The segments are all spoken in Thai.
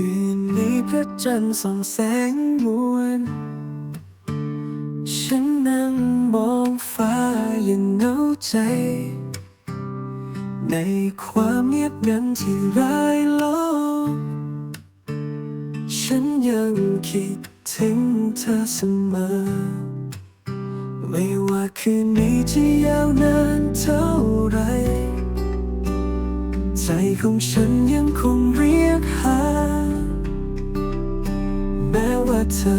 คืนนี้พระจันทร์ส่องแสงมวลฉันนั่งมองฟ้าอย่างเหงาใจ ในความเงียบงันที่ร้ายล้อมฉันยังคิดถึงเธอเสมอ ไม่ว่าคืนนี้จะยาวนานเท่าไร ใจของฉันยังคง เธอ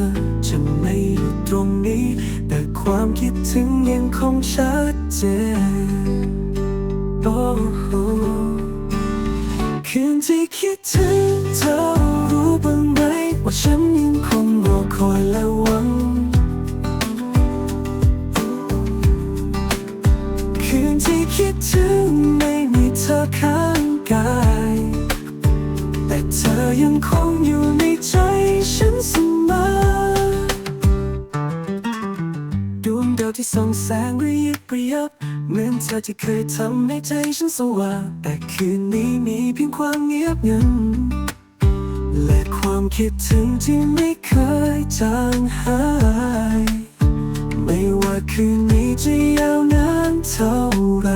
จะไม่อยู่ตรงนี้ แต่ความคิดถึงยังคงชัดเจนโอ้โหคืนที่คิดถึงเธอรู้บ้างไหม ว่าฉันยังคงรอคอยและหวัง คืนที่คิดถึงไม่มีเธอข้างกาย แต่เธอยังคง เหมือนเธอที่เคยทำให้ใจฉันสว่าง แต่คืนนี้มีเพียงความเงียบงัน และความคิดถึงที่ไม่เคยจางหาย ไม่ว่าคืนนี้จะยาวนานเท่าไร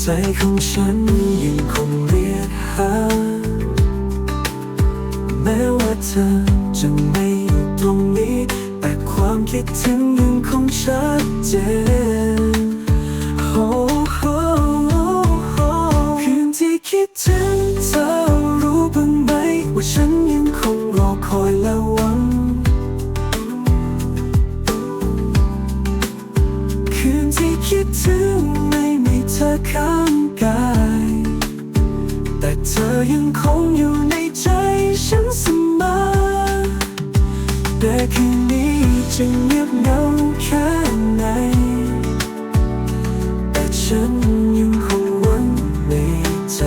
ใจของฉันยังคงเรียกหา แม้ว่าเธอจะไม่อยู่ตรงนี้ แต่ความคิดถึงยังคง ชัดเจนโอ้โหคืนที่คิดถึงเธอรู้บ้างไหม ว่าฉันยังคงรอคอยและหวัง คืนที่คิดถึงไม่มีเธอข้างกาย แต่เธอยังคงอยู่ในใจฉันเสมอแต่คืนนี้จะเงียบเหงา แต่ฉันยังคงหวังในใจ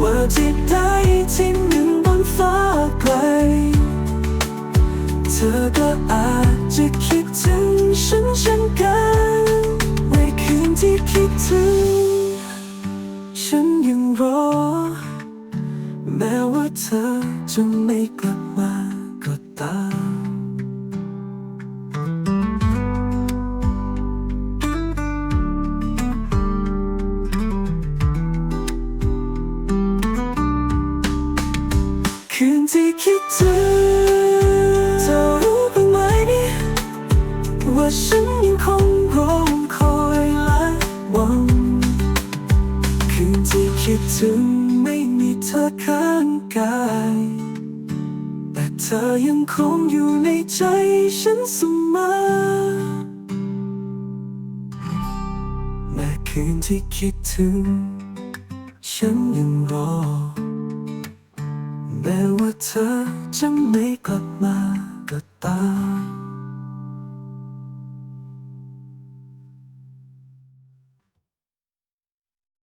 ว่าที่ได้ที่หนึ่งบนฟ้าไกล เธอก็อาจจะคิดถึงฉันเช่นกัน ในคืนที่คิดถึง ฉันยังรอ แม้ว่าเธอจะไม่กลับมา เธอรู้บ้างไหมเนี่ยว่าฉันยังคงรอคอยและหวังคืนที่คิดถึงไม่มีเธอข้างกายแต่เธอยังคงอยู่ในใจฉันเสมอแม้คืนที่คิดถึง ฉันยังรอแม้ว่าเธอ จะไม่กลับ